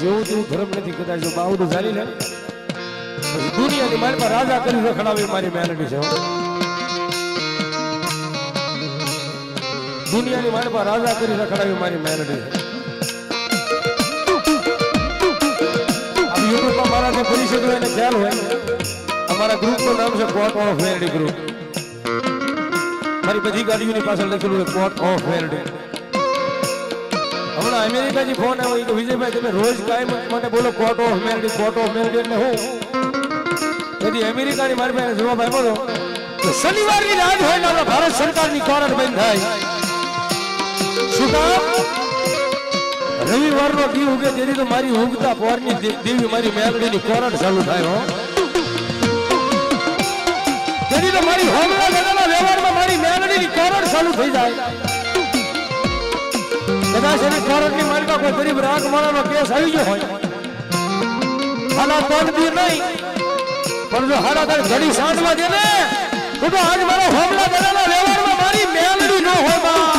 જેવું તેવું ધર્મ નથી, કદાચ જો બાવડું ચાલી લે. દુનિયાની મારી પર રાજા કરી રખડાવી મારી મેલડી છે દુનિયાની મારી પર રાજા કરી રખડાવી મારી મેલડી છે. મારા જે પરિષદ હોય એને ખ્યાલ અમારા ગ્રુપનું નામ છે કોર્ટ ઓફ મેલડી ગ્રુપ મારી બધી ગાડીઓની પાછળ લખેલું છે ઓફ મેલડી હમણાં અમેરિકાથી ફોન આવ્યો કે, વિજયભાઈ, તમે રોજ કાયમ મને બોલો court of merit court of merit એટલે હું? તેથી અમેરિકાની મારી પાસે જવાબ આપ્યો હતો શનિવારની રાત હોય ને ભારત સરકારની કોર્ટ બંધ થાય. શું કામ? રવિવારનો દી ઉગે તેથી તો મારી ઉગતા પોરની દેવી મારી મેલડીની કોરટ ચાલુ થાય, હો. તેથી તો મારી હોમલા દાદાના વ્યવહારમાં મારી મેલડીની કોરટ ચાલુ થઈ જાય. કદાચ એને કોરટની માલિકા, કોઈ ગરીબ રાગ માળાનો કેસ આવી ગયો હોય. હાલા ત્રણ દી નહીં. પણ જો હાલા તારે ઘડી સાંજમાં દે ને, તો આજ મારા હોમલા દાદાના વ્યવહારમાં મારી મેલડી ન હોય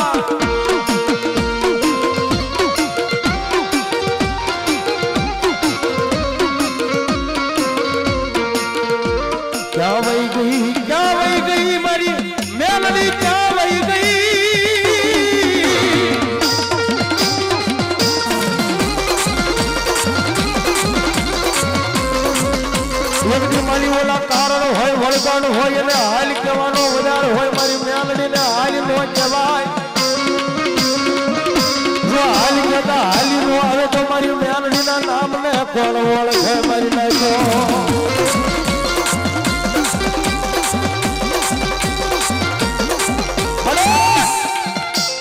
કહેતા હાલી નો આવે તો મારી મેલડીના નામને કોણ ઓળખે મારી નાખ્યો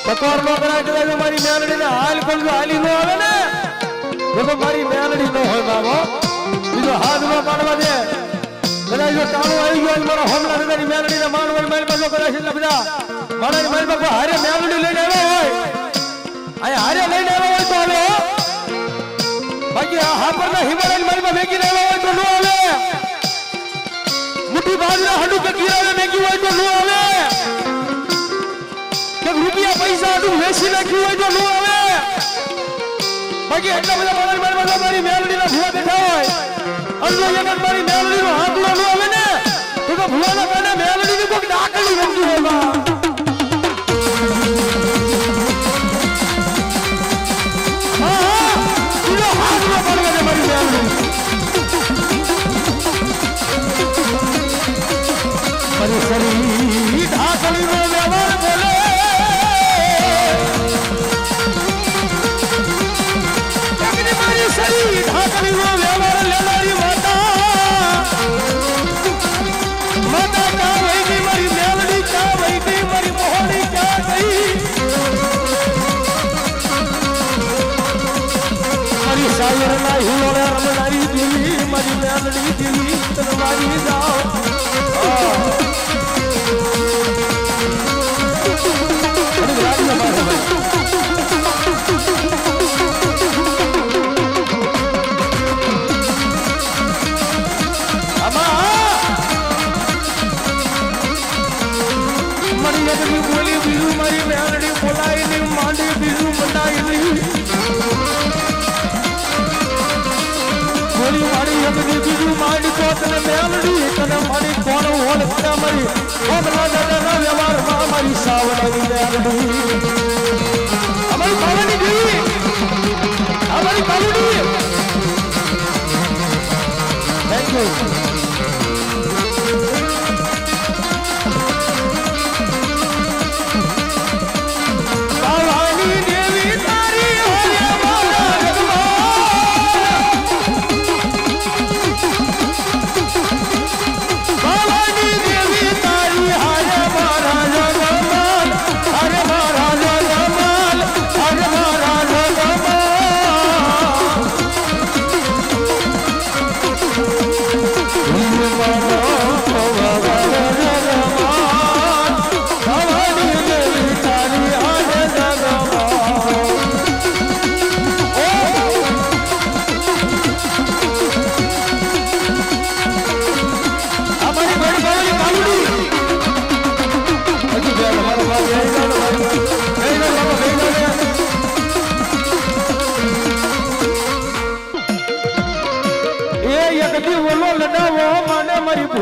પકવાર નો કરાય કદાચ મારી મેલડી ને હાલ કોણ હાલી નો આવે ને, તો મારી મેલડી નો હોય બાબો બીજો હાથમાં પાડવા દે. કદાચ જો ટાણું આવી ગયો મારો કદાચ મેલડી ને માણવા મેલમાં છે એટલે બધા મારા મેલમાં હારે મેલડી લઈને આવે હોય. અહીંયા હારે લઈને આવ્યો હોય તો આવે. બાકી હાપરના હિમાલયન માલમાં ભેગી લેવા હોય તો નો આવે મુઠ્ઠી બાજરા હડું કે ગીરાને મેગી હોય તો નો આવે કે રૂપિયા પૈસા હતું વેચી નાખ્યું હોય તો નો આવે બાકી એટલા બધા મારા મારા મારી મેલડીના ભૂવા બેઠા હોય. અલ્લો એક જ મારી મેલડીનો હાથ નો આવે ને. તો ભૂવાના કાને મેલડીની કોઈક ડાકડી રમતી હોય તને મારી કોણ હોલ મારી? ઓગલા દાદાના વ્યવહારમાં મારી સાવડાવી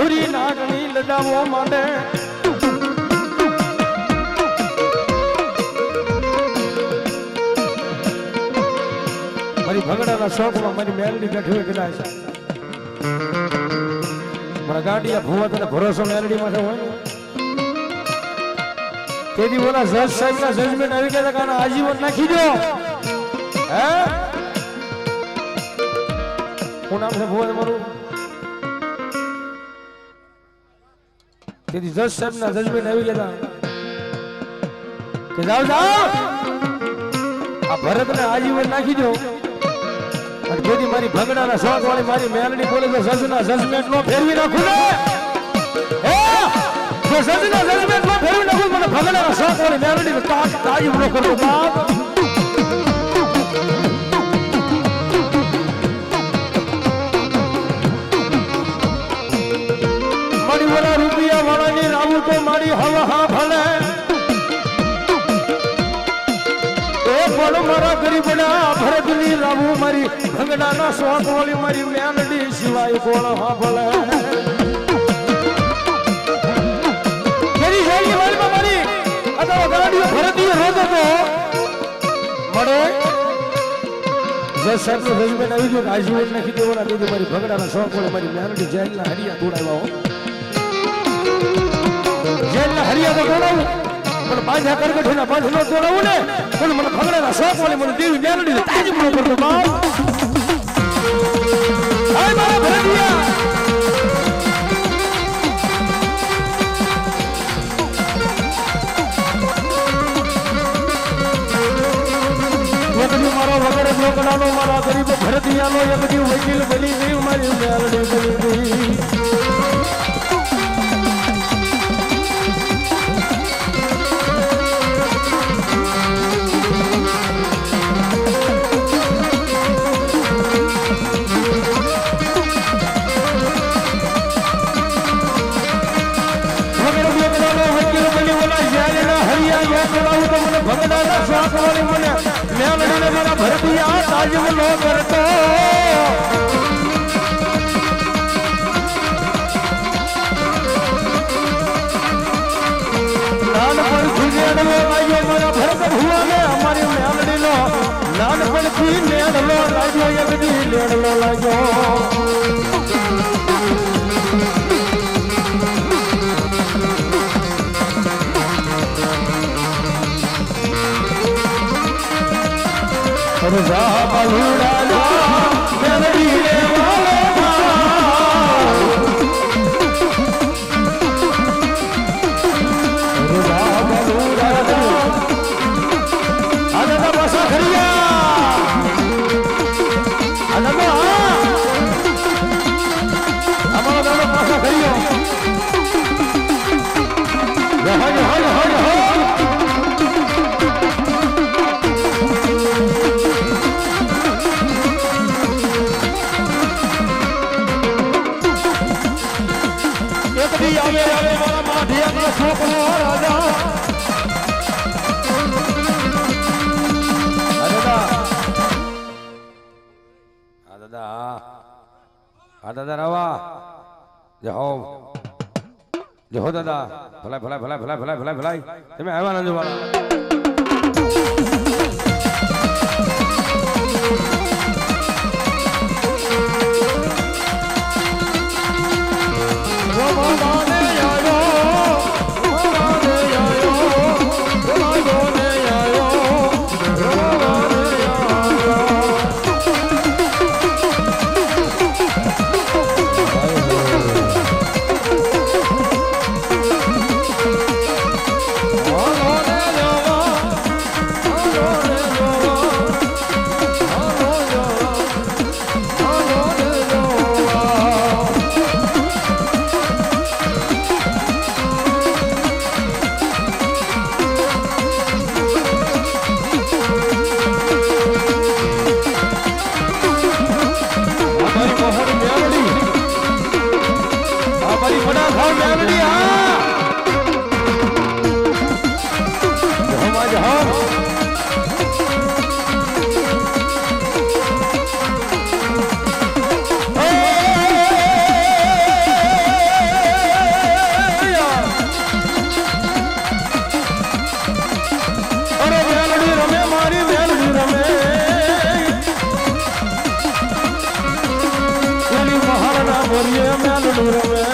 ભૂરી નાગણી લડાવો મને મારી ભગડાના શોખમાં મારી મેલડી બેઠી હોય કદાચ. મારા ગાંડિયા ભૂવા તને ભરોસો મેલડી માટે હોય. તેથી બોલા જજ સાહેબ ના જજમેન્ટ આવી ગયા કારણ આજીવન નાખી દો. હે? હું નામ છે ભૂવા મારું? તેથી જજ સાહેબ ના જજમેન્ટ આવી ગયા કે જાઓ જાઓ! આ ભરત ને આજીવન નાખી દો. અને જેથી મારી ભગડાના શોખ વાળી મારી મેલડી બોલે તો જજના જજમેન્ટ નો ફેરવી નાખું ને! જો જજના જજમેન્ટ નો ફેરવી નાખું મને ભગડાના શોખ વાળી મેલડી ને આજીવન તાજી બાપ! મારા ગરીબના ભરતની રાવું મારી, ભંગડાના શોખ વાળી મારી, મેલડી સિવાય કોણ હા ભલે મારી શૈલી વાળીમાં મારી અથવા ગાડીઓ ભરતીય રોતો તો મળે. જે સાહેબનો જજમેન્ટ આવી ગયો કે આજીવન નાખી દેવાના તેથી મારી ભગડાના શોખ હરિયા પણ પાછા કરગઠીના પાછળ નો તોડાવું ને. પણ મને ભગડાના શોખ વાળી મને દેવી મેલડી તાજી મને પડતો બાપ હાય મારા ભરડિયા. મારો વગર લોકડાનો મારા ગરીબ ભરતિયાનો એક વકીલ બની ગઈ મારી મેલડી બની ગઈ નાનપણથી નેડલો લાગ્યો એકદી નેડલો લાગ્યો અરે હો દાદા ભલાય ભલાય ભલાય ભલાય ભલાય ભલાય ભલાય તમે આવ્યા નથી રમે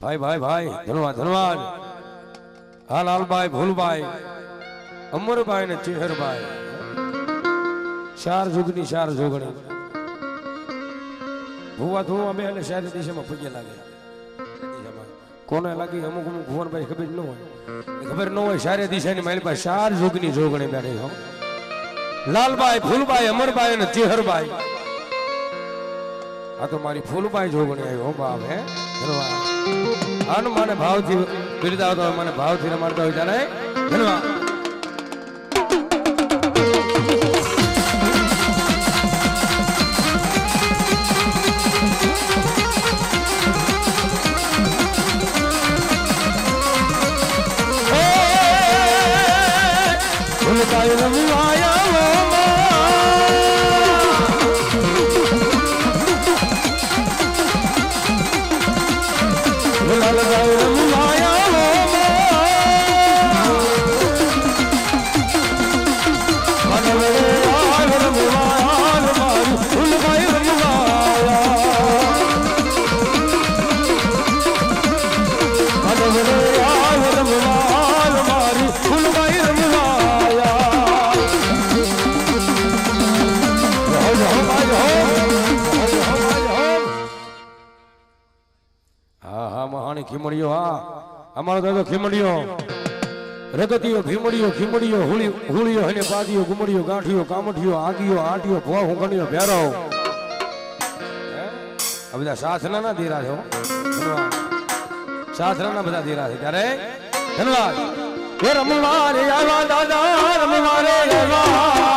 ભાઈ ભાઈ ભાઈ ધન્યવાદ ધન્યવાદ હા લાલભાઈ ભૂલભાઈ અમરભાઈ ને ચેહરભાઈ ચાર જુગની ચાર જોગણી. ભૂવા ધોવા બે અને શહેરી દિશામાં પગે લાગે. કોને લાગી અમુક અમુક ભુવનભાઈ ખબર ન હોય. ખબર ન હોય સારે દિશાની મારી પાસે ચાર જુગની જોગણી બેઠી હો. લાલભાઈ ફૂલભાઈ અમરભાઈ અને તિહરભાઈ આ તો મારી ફૂલભાઈ જોગણી આવી, હો બાપ, હે. ધન્યવાદ. આનું મને ભાવથી બિરદાવતો હોય, મને ભાવથી રમાડતા હોય ત્યારે, ધન્યવાદ. અમારો દાદો ખીમડીઓ રગતીયો ભીમડીયો, ખીમડીયો હુળી હુળીયો અને પાદીયો, ગુમડીયો, ગાંઠિયો, કામઠિયો, આગીયો, આંટીયો, ભવા હુંકણીયો ભેરો આ બધા સાસના ના ધીરા છે સાસના ના બધા ધીરા છે ત્યારે. ધન્યવાદ. રમવા રે આવા દાદા, રમવા રે આવા